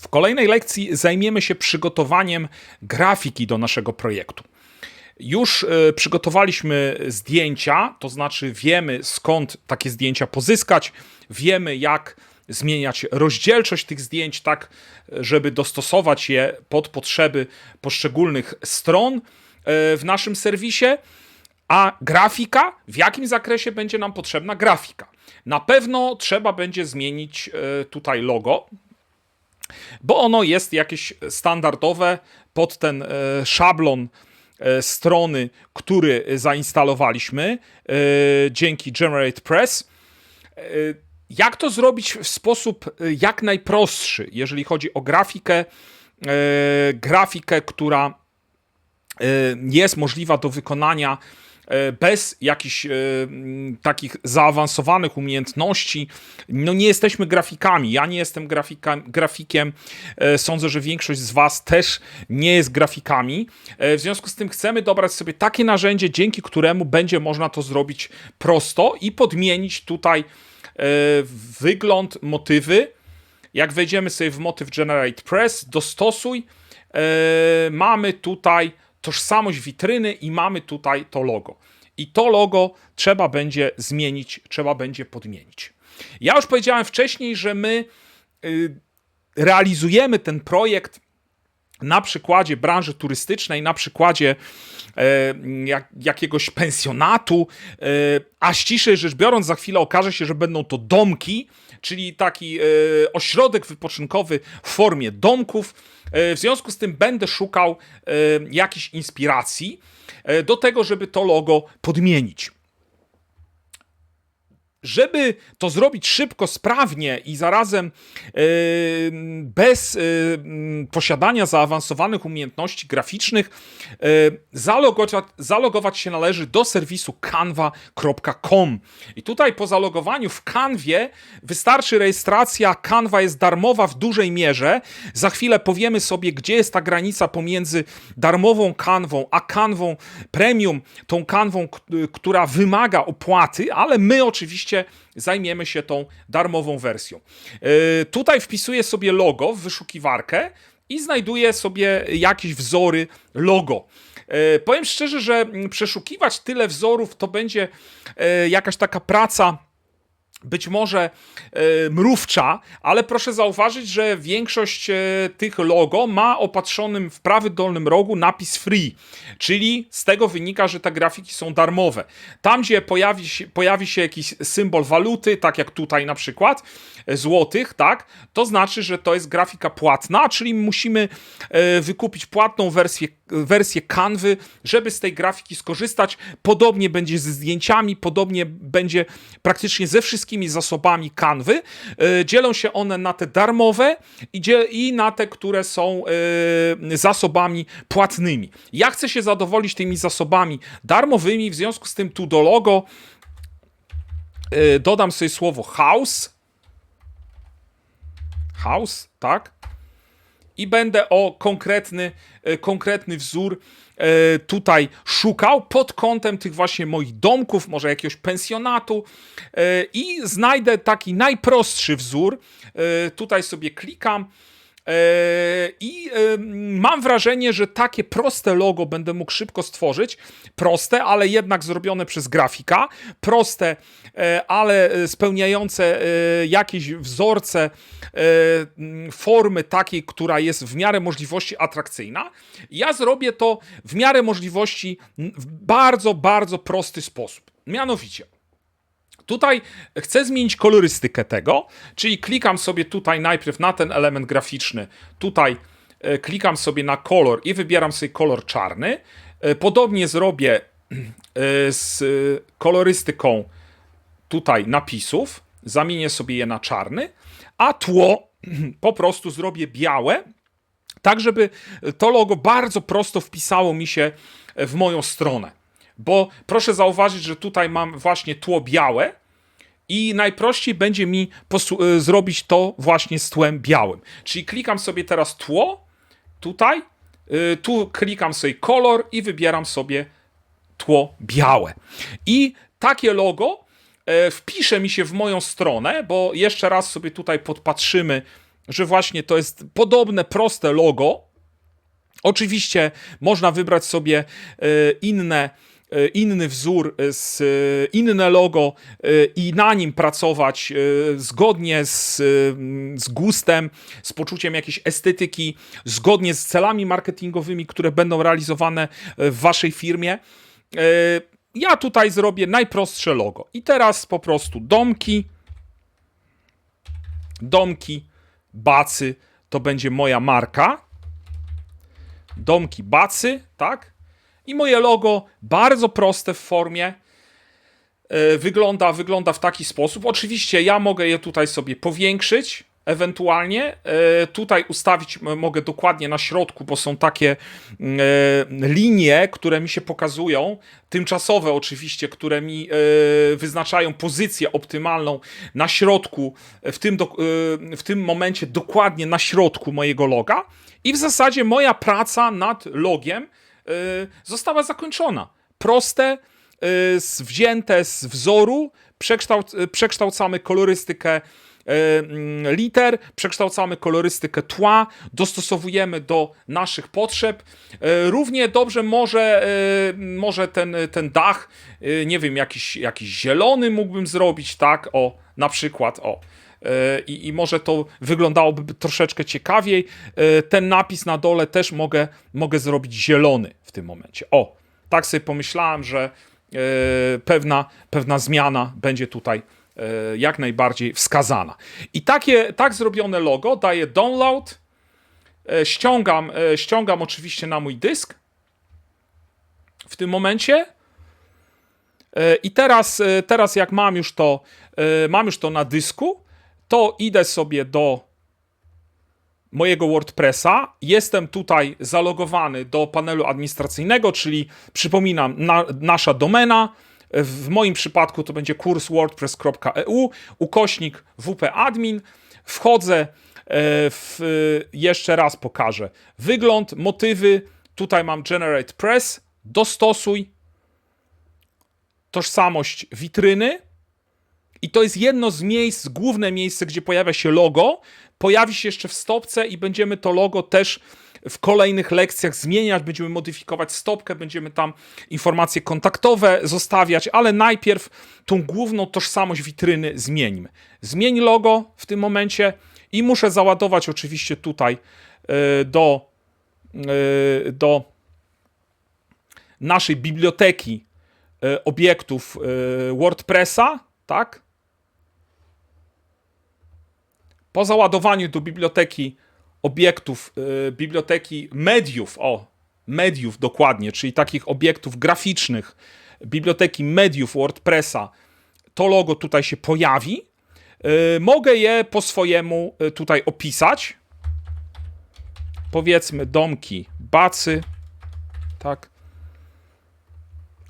W kolejnej lekcji zajmiemy się przygotowaniem grafiki do naszego projektu. Już e, przygotowaliśmy zdjęcia, to znaczy wiemy skąd takie zdjęcia pozyskać, wiemy jak zmieniać rozdzielczość tych zdjęć tak, żeby dostosować je pod potrzeby poszczególnych stron e, w naszym serwisie. A grafika, w jakim zakresie będzie nam potrzebna grafika? Na pewno trzeba będzie zmienić e, tutaj logo, bo ono jest jakieś standardowe pod ten e, szablon e, strony, który zainstalowaliśmy e, dzięki Generate Press. Jak to zrobić w sposób jak najprostszy, jeżeli chodzi o grafikę, grafikę, która jest możliwa do wykonania bez jakichś e, takich zaawansowanych umiejętności. No nie jesteśmy grafikami. Ja nie jestem grafika, grafikiem. E, Sądzę, że większość z Was też nie jest grafikami. E, W związku z tym chcemy dobrać sobie takie narzędzie, dzięki któremu będzie można to zrobić prosto i podmienić tutaj e, wygląd, motywy. Jak wejdziemy sobie w motyw Generate Press, dostosuj, e, mamy tutaj tożsamość witryny i mamy tutaj to logo. I to logo trzeba będzie zmienić, trzeba będzie podmienić. Ja już powiedziałem wcześniej, że my y, realizujemy ten projekt na przykładzie branży turystycznej, na przykładzie e, jak, jakiegoś pensjonatu, e, a ściślej rzecz biorąc, za chwilę okaże się, że będą to domki, czyli taki e, ośrodek wypoczynkowy w formie domków. E, w związku z tym będę szukał e, jakiejś inspiracji do tego, żeby to logo podmienić. Żeby to zrobić szybko, sprawnie i zarazem e, bez e, posiadania zaawansowanych umiejętności graficznych, e, zalogować, się należy do serwisu canva.com. I tutaj po zalogowaniu w Canwie wystarczy rejestracja. Canva jest darmowa w dużej mierze. Za chwilę powiemy sobie, gdzie jest ta granica pomiędzy darmową kanwą a kanwą premium, tą kanwą, k- która wymaga opłaty, ale my oczywiście zajmiemy się tą darmową wersją. Yy, tutaj wpisuję sobie logo w wyszukiwarkę i znajduję sobie jakieś wzory logo. Yy, powiem szczerze, że przeszukiwać tyle wzorów to będzie yy, jakaś taka praca być może e, mrówcza, ale proszę zauważyć, że większość e, tych logo ma opatrzonym w prawym dolnym rogu napis free, czyli z tego wynika, że te grafiki są darmowe. Tam, gdzie pojawi się, pojawi się jakiś symbol waluty, tak jak tutaj na przykład, e, złotych, tak, to znaczy, że to jest grafika płatna, czyli musimy e, wykupić płatną wersję, wersję kanwy, żeby z tej grafiki skorzystać. Podobnie będzie ze zdjęciami, podobnie będzie praktycznie ze wszystkimi zasobami kanwy. E, Dzielą się one na te darmowe i na te, które są e, zasobami płatnymi. Ja chcę się zadowolić tymi zasobami darmowymi, w związku z tym tu do logo e, dodam sobie słowo house. House, tak? I będę o konkretny, e, konkretny wzór e, tutaj szukał pod kątem tych właśnie moich domków, może jakiegoś pensjonatu e, i znajdę taki najprostszy wzór. Tutaj sobie klikam. E, I e, mam wrażenie, że takie proste logo będę mógł szybko stworzyć. Proste, ale jednak zrobione przez grafika. Proste, e, ale spełniające jakieś wzorce formy takiej, która jest w miarę możliwości atrakcyjna. Ja zrobię to w miarę możliwości w bardzo, bardzo prosty sposób. Mianowicie. Tutaj chcę zmienić kolorystykę tego, czyli klikam sobie tutaj najpierw na ten element graficzny, tutaj e, klikam sobie na kolor i wybieram sobie kolor czarny. E, Podobnie zrobię e, z kolorystyką tutaj napisów, zamienię sobie je na czarny, a tło po prostu zrobię białe, tak żeby to logo bardzo prosto wpisało mi się w moją stronę. Bo proszę zauważyć, że tutaj mam właśnie tło białe i najprościej będzie mi y, zrobić to właśnie z tłem białym. Czyli klikam sobie teraz tło, tutaj, y, tu klikam sobie kolor i wybieram sobie tło białe. I takie logo e, wpisze mi się w moją stronę, bo jeszcze raz sobie tutaj podpatrzymy że właśnie to jest podobne, proste logo. Oczywiście można wybrać sobie e, inne inny wzór, e, z, e, inne logo e, i na nim pracować e, zgodnie z, e, z gustem, z poczuciem jakiejś estetyki, zgodnie z celami marketingowymi, które będą realizowane e, w waszej firmie. E, Ja tutaj zrobię najprostsze logo. I teraz po prostu domki, domki, bacy, to będzie moja marka. Domki, bacy, tak? I moje logo, bardzo proste w formie, e, wygląda, wygląda w taki sposób. Oczywiście ja mogę je tutaj sobie powiększyć, ewentualnie. E, Tutaj ustawić mogę dokładnie na środku, bo są takie mm, e, linie, które mi się pokazują, tymczasowe oczywiście, które mi wyznaczają pozycję optymalną na środku, w tym, w tym momencie dokładnie na środku mojego loga. I w zasadzie moja praca nad logiem została zakończona. Proste, y, wzięte z wzoru, y, przekształcamy kolorystykę y, mm, liter, przekształcamy kolorystykę tła, dostosowujemy do naszych potrzeb. Y, Równie dobrze może, y, może ten, ten dach, y, nie wiem, jakiś, jakiś zielony mógłbym zrobić, tak? O, na przykład, o. Y, I, I może to wyglądałoby troszeczkę ciekawiej. Y, Ten napis na dole też mogę, mogę zrobić zielony w tym momencie. O, tak sobie pomyślałem, że e, pewna, pewna zmiana będzie tutaj e, jak najbardziej wskazana. I takie, tak zrobione logo daję download, e, ściągam, e, ściągam oczywiście na mój dysk w tym momencie. E, I teraz, e, teraz jak mam już to, e, mam już to na dysku, to idę sobie do mojego WordPressa. Jestem tutaj zalogowany do panelu administracyjnego, czyli przypominam, na, nasza domena. W moim przypadku to będzie kurs wordpress.eu, ukośnik wp-admin. Wchodzę e, w, jeszcze raz pokażę. Wygląd, motywy, tutaj mam Generate Press, dostosuj, tożsamość witryny, i to jest jedno z miejsc, główne miejsce, gdzie pojawia się logo. Pojawi się jeszcze w stopce i będziemy to logo też w kolejnych lekcjach zmieniać, będziemy modyfikować stopkę, będziemy tam informacje kontaktowe zostawiać, ale najpierw tą główną tożsamość witryny zmieńmy. Zmień logo w tym momencie i muszę załadować oczywiście tutaj e, do, e, do naszej biblioteki e, obiektów WordPressa, tak? Po załadowaniu do biblioteki obiektów, e, biblioteki mediów, o, mediów dokładnie, czyli takich obiektów graficznych, biblioteki mediów WordPressa, to logo tutaj się pojawi. E, Mogę je po swojemu e, tutaj opisać. Powiedzmy domki, bacy, tak.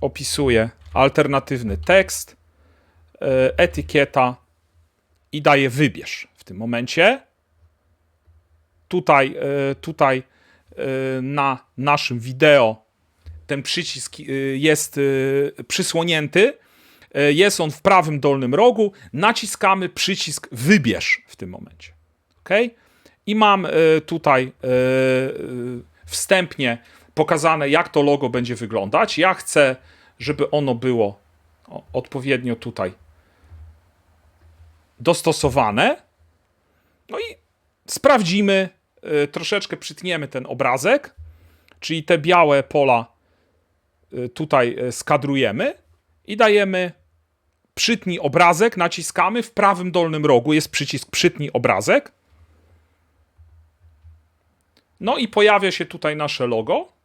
Opisuję alternatywny tekst, e, etykieta i daję wybierz tym momencie. Tutaj, e, tutaj e, na naszym wideo ten przycisk e, jest przysłonięty. Jest on w prawym dolnym rogu. Naciskamy przycisk wybierz w tym momencie. OK? I mam tutaj wstępnie pokazane, jak to logo będzie wyglądać. Ja chcę, żeby ono było odpowiednio tutaj dostosowane. Sprawdzimy, y, troszeczkę przytniemy ten obrazek, czyli te białe pola y, tutaj y, skadrujemy i dajemy przytnij obrazek, naciskamy w prawym dolnym rogu jest przycisk przytnij obrazek. No i pojawia się tutaj nasze logo.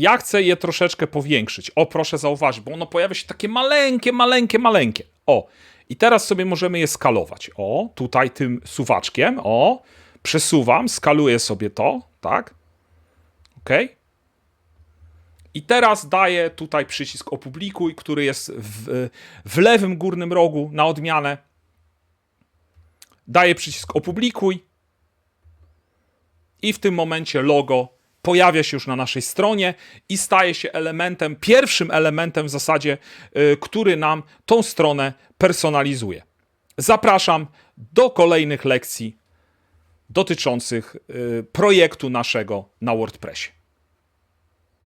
Ja chcę je troszeczkę powiększyć. O, proszę zauważyć, bo ono pojawia się takie maleńkie, maleńkie, maleńkie. O, i teraz sobie możemy je skalować. O, tutaj tym suwaczkiem. O, przesuwam, skaluję sobie to, tak? Ok. I teraz daję tutaj przycisk opublikuj, który jest w, w lewym górnym rogu na odmianę. Daję przycisk opublikuj. I w tym momencie logo pojawia się już na naszej stronie i staje się elementem, pierwszym elementem w zasadzie, y, który nam tą stronę personalizuje. Zapraszam do kolejnych lekcji dotyczących y, projektu naszego na WordPressie.